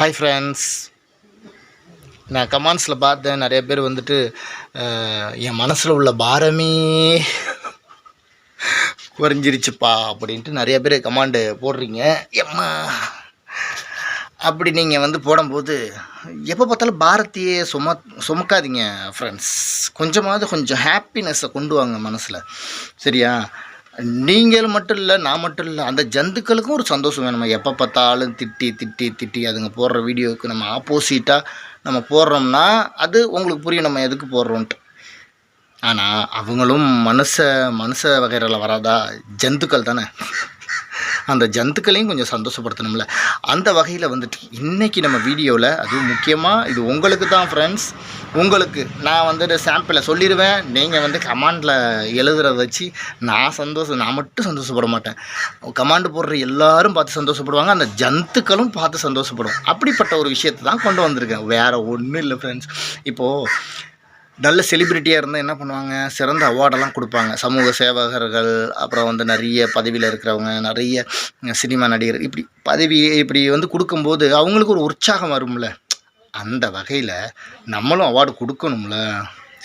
Hi friends நான் கமெண்ட்ஸில் பார்த்தேன். நிறைய பேர் வந்துட்டு என் மனசில் உள்ள பாரமே குறைஞ்சிருச்சுப்பா அப்படின்ட்டு நிறைய பேர் கமாண்டு போடுறீங்க. எம்மா அப்படி நீங்கள் வந்து போடும்போது எப்போ பார்த்தாலும் பாரதியே சும சுமக்காதீங்க ஃப்ரெண்ட்ஸ் கொஞ்சமாவது கொஞ்சம் ஹாப்பினஸ்ஸை கொண்டு வாங்க மனசில். சரியா? நீங்கள் மட்டும் இல்லை நான் மட்டும் இல்லை அந்த ஜந்துக்களுக்கும் ஒரு சந்தோஷம் வேணும். எப்போ பார்த்தாலும் திட்டி திட்டி திட்டி அதுங்க போடுற வீடியோவுக்கு நம்ம ஆப்போசிட்டாக நம்ம போடுறோம்னா அது உங்களுக்கு புரியும் நம்ம எதுக்கு போடுறோன்ட்டு. ஆனால் அவங்களும் மனுஷ மனுஷ வகைகளில் வராதா? ஜந்துக்கள் தானே. அந்த ஜந்துக்களையும் கொஞ்சம் சந்தோஷப்படுத்தணும்ல. அந்த வகையில் வந்துட்டு இன்றைக்கி நம்ம வீடியோவில் அதுவும் முக்கியமாக இது உங்களுக்கு தான் ஃப்ரெண்ட்ஸ் உங்களுக்கு நான் வந்துட்டு சாம்பிளை சொல்லிடுவேன். நீங்கள் வந்து கமாண்டில் எழுதுறத வச்சு நான் சந்தோஷம் நான் மட்டும் சந்தோஷப்பட மாட்டேன். கமாண்டு போடுற எல்லாரும் பார்த்து சந்தோஷப்படுவாங்க. அந்த ஜந்துக்களும் பார்த்து சந்தோஷப்படும். அப்படிப்பட்ட ஒரு விஷயத்தை தான் கொண்டு வந்திருக்கேன். வேறு ஒன்றும் இல்லை ஃப்ரெண்ட்ஸ் இப்போது நல்ல செலிப்ரிட்டியாக இருந்தால் என்ன பண்ணுவாங்க? சிறந்த அவார்டெல்லாம் கொடுப்பாங்க. சமூக சேவகர்கள் அப்புறம் வந்து நிறைய பதவியில் இருக்கிறவங்க நிறைய சினிமா நடிகர் இப்படி பதவி இப்படி வந்து கொடுக்கும்போது அவங்களுக்கு ஒரு உற்சாகம் வரும்ல. அந்த வகையில் நம்மளும் அவார்டு கொடுக்கணும்ல.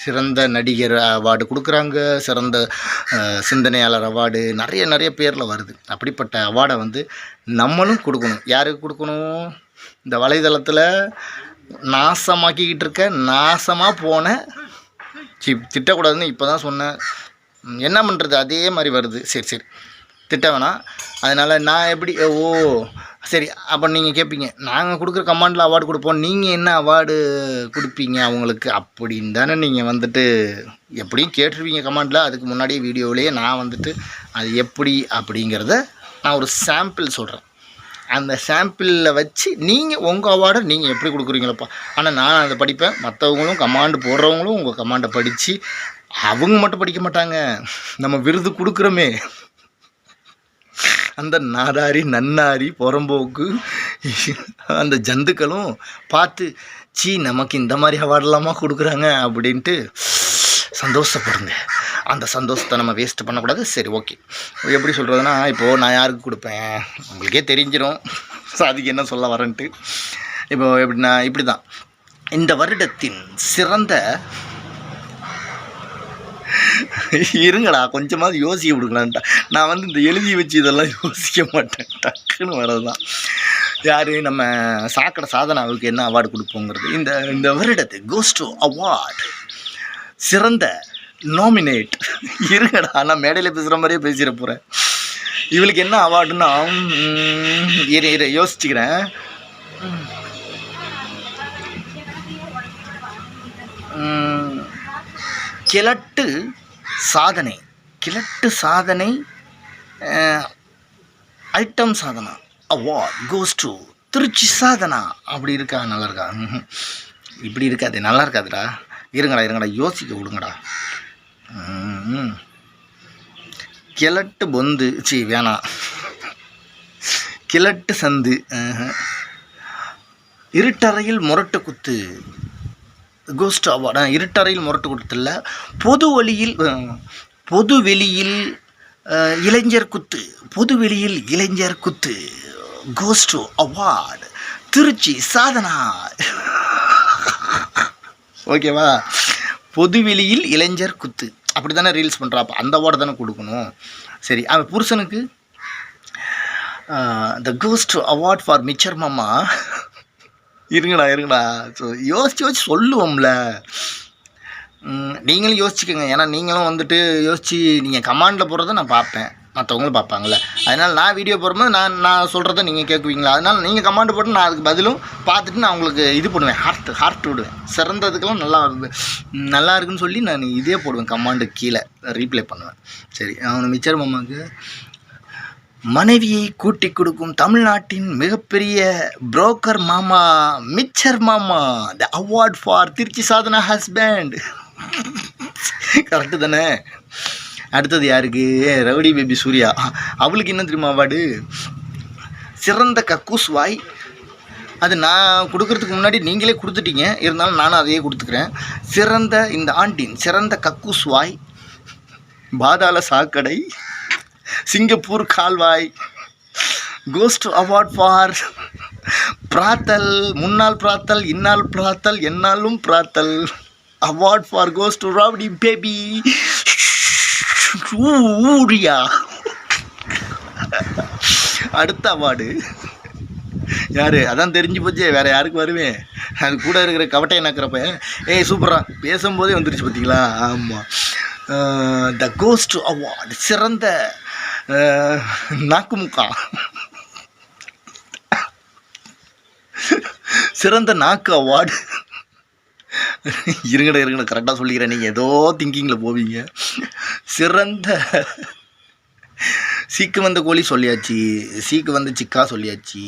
சிறந்த நடிகர் அவார்டு கொடுக்குறாங்க. சிறந்த சிந்தனையாளர் அவார்டு நிறைய நிறைய பேரில் வருது. அப்படிப்பட்ட அவார்டை வந்து நம்மளும் கொடுக்கணும். யாருக்கு கொடுக்கணும்? இந்த வலைதளத்தில் நாசமாக்கிக்கிட்டு இருக்க நாசமாக போன சி திட்டக்கூடாதுன்னு இப்போ தான் சொன்னேன். என்ன பண்ணுறது அதே மாதிரி வருது. சரி சரி. திட்ட வேணாம். அதனால் நான் எப்படி ஓ சரி அப்போ நீங்கள் கேட்பீங்க நாங்கள் கொடுக்குற கமாண்டில் அவார்டு கொடுப்போம் நீங்கள் என்ன அவார்டு கொடுப்பீங்க அவங்களுக்கு? அப்படின்னு தானே நீங்கள் வந்துட்டு எப்படியும் கேட்டுருவீங்க கமாண்டில் அதுக்கு முன்னாடியே வீடியோவிலேயே நான் வந்துட்டு அது எப்படி அப்படிங்கிறத நான் ஒரு சாம்பிள் சொல்கிறேன் அந்த சாம்பிளில் வச்சு நீங்கள் உங்கள் அவார்டை நீங்கள் எப்படி கொடுக்குறீங்களப்பா? ஆனால் நான் அதை படிப்பேன். மற்றவங்களும் கமாண்டு போடுறவங்களும் உங்கள் கமாண்டை படித்து அவங்க மட்டும் படிக்க மாட்டாங்க. நம்ம விருது கொடுக்குறோமே. அந்த நாதாரி நன்னாரி புறம்போக்கு அந்த ஜந்துக்களும் பார்த்து சீ நமக்கு இந்த மாதிரி அவார்டெல்லாமா கொடுக்குறாங்க? அப்படின்ட்டு சந்தோஷப்படுங்க. அந்த சந்தோஷத்தை நம்ம வேஸ்ட் பண்ணக்கூடாது. சரி ஓகே எப்படி சொல்கிறதுனா இப்போது நான் யாருக்கு கொடுப்பேன்? உங்களுக்கே தெரிஞ்சிடும் ஸோ அதுக்கு என்ன சொல்ல வரேன்ட்டு. இப்போ எப்படின்னா இப்படி தான் இந்த வருடத்தின் சிறந்த இருங்கடா கொஞ்சமாவது யோசிக்க விடுங்களான்ட்டா நான் வந்து இந்த எழுதி வச்சு இதெல்லாம் யோசிக்க மாட்டேன். டக்குன்னு வரதுதான் யார்? நம்ம சாக்கடை சாதனாவுக்கு என்ன அவார்டு கொடுப்போங்கிறது. இந்த இந்த வருடத்து கோஸ்டோ அவார்ட் சிறந்த நாமினேட் இருங்கடா நான் மேடையில் பேசுகிற மாதிரியே பேசிட போகிறேன் இவளுக்கு என்ன அவார்டுன்னா இரு இரு யோசிச்சுக்கிறேன். கிழட்டு சாதனை கிழட்டு சாதனை item Sadhana. Award goes to Trichy Sadhana. அப்படி இருக்கா? நல்லா இருக்கா? இப்படி இருக்காது. நல்லா இருக்காதுடா. இருங்கடா இருங்கடா. யோசிக்க விடுங்கடா. கிழட்டு பொந்து. சி வேணாம் கிழட்டு சந்து. இருட்டறையில் முரட்டு குத்து. கோஸ்ட் அவார்டு இருட்டறையில் முரட்டு கொடுத்துல பொது வழியில் பொது வெளியில் இளைஞர் குத்து. பொது வெளியில் இளைஞர் குத்து. Ghost award Trichy Sadhana. ஓகேவா பொதுவெளியில் இளைஞர் குத்து. அப்படி தானே ரீல்ஸ் பண்ணுறா அப்போ அந்த அவார்டு தானே கொடுக்கணும். சரி அவன் புருஷனுக்கு the ghost award for mixture மாமா. இருங்கடா இருங்கடா. ஸோ யோசிச்சு யோசிச்சு சொல்லுவோம்ல. நீங்களும் யோசிச்சுக்கோங்க. ஏன்னா நீங்களும் வந்துட்டு யோசிச்சு நீங்கள் கமாண்டில் போடுறத நான் பார்ப்பேன். மற்றவங்களும் பார்ப்பாங்கள்ல அதனால் நான் வீடியோ போடும்போது நான் நான் சொல்கிறத நீங்கள் கேட்குவீங்களா அதனால் நீங்கள் கமாண்ட் போட்டு நான் அதுக்கு பதிலும் பார்த்துட்டு நான் உங்களுக்கு இது போடுவேன். ஹார்ட் ஹார்ட் விடுவேன். சிறந்ததுக்கெல்லாம் நல்லா நல்லா இருக்குன்னு சொல்லி நான் இதே போடுவேன் கமாண்டு கீழே. ரீப்ளே பண்ணுவேன். சரி அவனு மிச்சர் மாமாவுக்கு மனைவியை கூட்டி கொடுக்கும் தமிழ்நாட்டின் மிகப்பெரிய புரோக்கர் மாமா மிச்சர் மாமா the award for Trichy Sadhana husband correct தானே? அடுத்தது யாருக்கு? Rowdy baby Surya. அவளுக்கு என்ன தெரியுமா அவார்டு? சிறந்த கக்கூஸ் வாய். அது நான் கொடுக்கறதுக்கு முன்னாடி நீங்களே கொடுத்துட்டீங்க. இருந்தாலும் நானும் அதையே கொடுத்துக்கிறேன். சிறந்த இந்த ஆண்டின் சிறந்த கக்கூஸ் வாய். பாதாள சாக்கடை. சிங்கப்பூர் கால்வாய் கோஸ்ட் அவார்ட் ஃபார் பிராத்தல் முன்னாள் பிராத்தல் இந்நாள் பிராத்தல் என்னாலும் brothel award for ghost rowdy baby ஊரியா? அடுத்த அவார்டு யாரு? அதான் தெரிஞ்சு போச்சே வேற யாருக்கு வருவேன் அது கூட இருக்கிற கவட்டையை நக்கிறப்ப. ஏய் சூப்பரா பேசும்போதே வந்துருச்சு பார்த்தீங்களா ஆமாம் த கோஸ்ட் அவார்டு சிறந்த நாக்கு முக்கா சிறந்த நாக்கு அவார்டு இருங்கட இருங்கட கரெக்டாக சொல்லிக்கிறேன். நீங்கள் ஏதோ திங்கிங்கில் போவீங்க. சிறந்த சீக்கு வந்த கோழி சொல்லியாச்சு. சீக்கு வந்த சிக்கா சொல்லியாச்சு.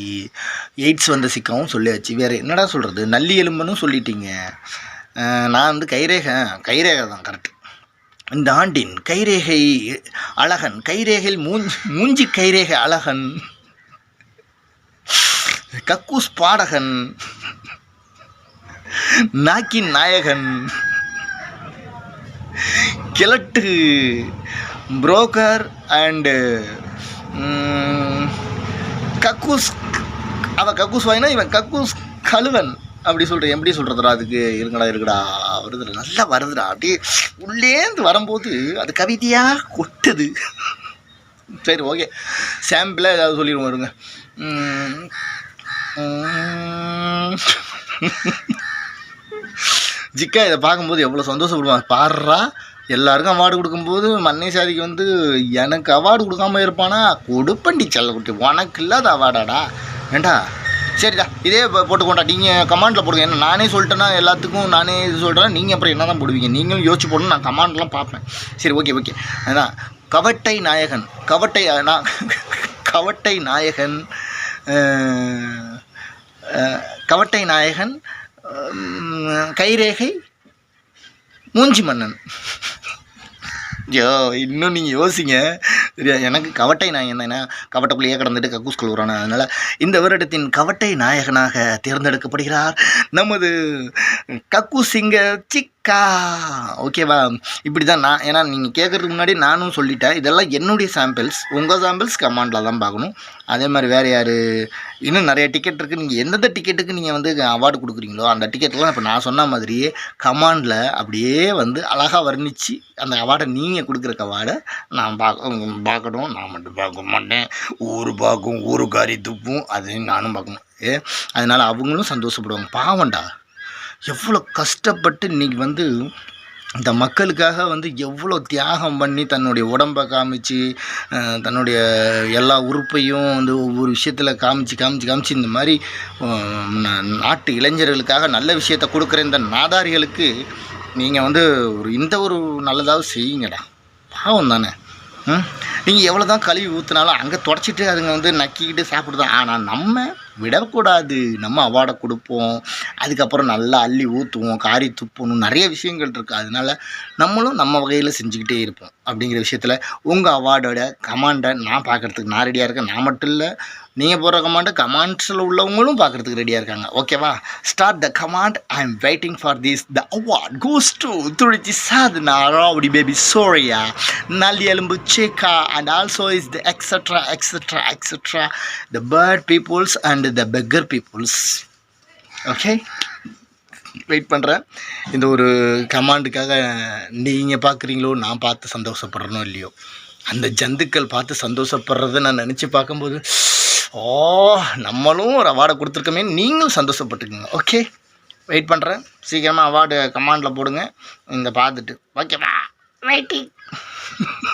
எய்ட்ஸ் வந்த சிக்காவும் சொல்லியாச்சு. வேறு என்னடா சொல்கிறது நல்லி எலும்புன்னு சொல்லிட்டீங்க. நான் வந்து கைரேகை கைரேகை தான் கரெக்ட் இந்த ஆண்டின் கைரேகை அழகன் கைரேகையில் மூஞ்சி மூஞ்சி கைரேகை அழகன். கக்கூஸ் பாடகன். நாக்கின் நாயகன். கிழட்டு புரோக்கர் அண்டு கக்கூஸ் அவன் கக்கூஸ் வாங்கினா இவன் கக்கூஸ் கழுவன். அப்படி சொல்கிறேன் எப்படி சொல்கிறதுடா அதுக்கு? இருங்கடா இருக்குடா வருதுடா நல்லா வருதுடா. அப்படியே உள்ளேந்து வரும்போது அது கவிதையாக கொட்டுது. சரி ஓகே சாம்பிளாக ஏதாவது சொல்லிடுவோம் இருங்க. ஜிக்கா இதை பார்க்கும்போது எவ்வளோ சந்தோஷப்படுவான் பாடுறா எல்லாருக்கும் அவார்டு கொடுக்கும்போது மன்னை சாதிக்கு வந்து எனக்கு அவார்டு கொடுக்காம இருப்பானா? கொடுப்பண்டி செல்லக்குட்டி உனக்கு இல்லாத அவார்டாடா ஏண்டா? சரிடா இதே போட்டுக்கோண்டா நீங்கள் கமாண்டில் போடுங்க. ஏன்னா நானே சொல்லிட்டேன்னா எல்லாத்துக்கும் நானே இது சொல்கிறேன் நீங்கள் அப்புறம் என்ன தான் போடுவீங்க? நீங்களும் யோசிச்சு போடணும் நான் கமாண்ட்லாம் பார்ப்பேன். சரி ஓகே ஓகே அதான் கவட்டை நாயகன் கவட்டை நான் கவட்டை நாயகன் கவட்டை நாயகன் கைரேகை மூஞ்சி மன்னன். ஐயோ இன்னும் நீங்கள் யோசிங்க. தெரியாது எனக்கு கவட்டை நாயகன் தானே. கவட்டைக்குள்ளேயே கடந்துட்டு கக்கூஸ் கழுவுறானே. அதனால் இந்த வருடத்தின் கவட்டை நாயகனாக தேர்ந்தெடுக்கப்படுகிறார் நமது கக்கு சிக் அக்கா ஓகேவா இப்படி தான் நான் ஏன்னா நீங்கள் கேட்குறதுக்கு முன்னாடி நானும் சொல்லிட்டேன். இதெல்லாம் என்னுடைய சாம்பிள்ஸ் உங்கள் சாம்பிள்ஸ் கமாண்டில் தான் பார்க்கணும். அதே மாதிரி வேறு யார்? இன்னும் நிறைய டிக்கெட் இருக்குது நீங்கள் எந்தெந்த டிக்கெட்டுக்கு நீங்கள் வந்து அவார்டு கொடுக்குறீங்களோ அந்த டிக்கெட்லாம் இப்போ நான் சொன்ன மாதிரியே கமாண்டில் அப்படியே வந்து அழகாக வர்ணித்து அந்த அவார்டை நீங்கள் கொடுக்குற அவார்டை நான் பார்க்க பார்க்கணும். நான் மட்டும் பார்க்க மாட்டேன். ஊர் பார்க்கும் ஊருக்காரி துப்பும். அதையும் நானும் பார்க்கணும். ஏ அதனால் அவங்களும் சந்தோஷப்படுவாங்க. பாவம்டா. எவ்வளோ கஷ்டப்பட்டு இன்றைக்கி வந்து இந்த மக்களுக்காக வந்து எவ்வளோ தியாகம் பண்ணி தன்னுடைய உடம்பை காமிச்சு தன்னுடைய எல்லா உறுப்பையும் வந்து ஒவ்வொரு விஷயத்தில் காமிச்சு காமிச்சு காமிச்சு இந்த மாதிரி நாட்டு இளைஞர்களுக்காக நல்ல விஷயத்த கொடுக்குற இந்த நாதாரிகளுக்கு நீங்கள் வந்து ஒரு இந்த ஒரு நல்லதாவது செய்யுங்கடா. பாவம் தானே. ம்? நீங்கள் எவ்வளோ தான் கழுவி ஊற்றுனாலும் அங்கே தொடச்சிட்டு அதுங்க வந்து நக்கிக்கிட்டு சாப்பிடுதான். ஆனால் நம்ம விடக்கூடாது. நம்ம அவார்டை கொடுப்போம். அதுக்கப்புறம் நல்லா அள்ளி ஊற்றுவோம் காரி துப்பணும் நிறைய விஷயங்கள் இருக்குது அதனால நம்மளும் நம்ம வகையில் செஞ்சுக்கிட்டே இருப்போம். அப்படிங்கிற விஷயத்தில் உங்கள் அவார்டோட கமாண்டை நான் பார்க்குறதுக்கு நான் ரெடியாக இருக்கேன். நான் மட்டும் இல்லை நீங்கள் போடுற கமாண்டை கமாண்ட்ஸில் உள்ளவங்களும் பார்க்குறதுக்கு ரெடியாக இருக்காங்க. ஓகேவா start the command I am waiting for this the award goes to Trichy Sadhana rowdy baby Surya நல்லி எலும்பு சேக்கா and also is the extra extra extra the bird peoples and the beggar peoples okay wait பண்ணுறேன் இந்த ஒரு கமாண்டுக்காக நீங்கள் பார்க்குறீங்களோ நான் பார்த்து சந்தோஷப்படுறனோ இல்லையோ? அந்த ஜந்துக்கள் பார்த்து சந்தோஷப்படுறத நான் நினச்சி பார்க்கும்போது ஓ நம்மளும் ஒரு அவார்டை கொடுத்துருக்கோமே. நீங்களும் சந்தோஷப்பட்டுக்குங்க. ஓகே வெயிட் பண்ணுறேன் சீக்கிரமாக அவார்டு கமாண்டில் போடுங்க. இந்த பார்த்துட்டு. ஓகேவா வெயிட்டிங்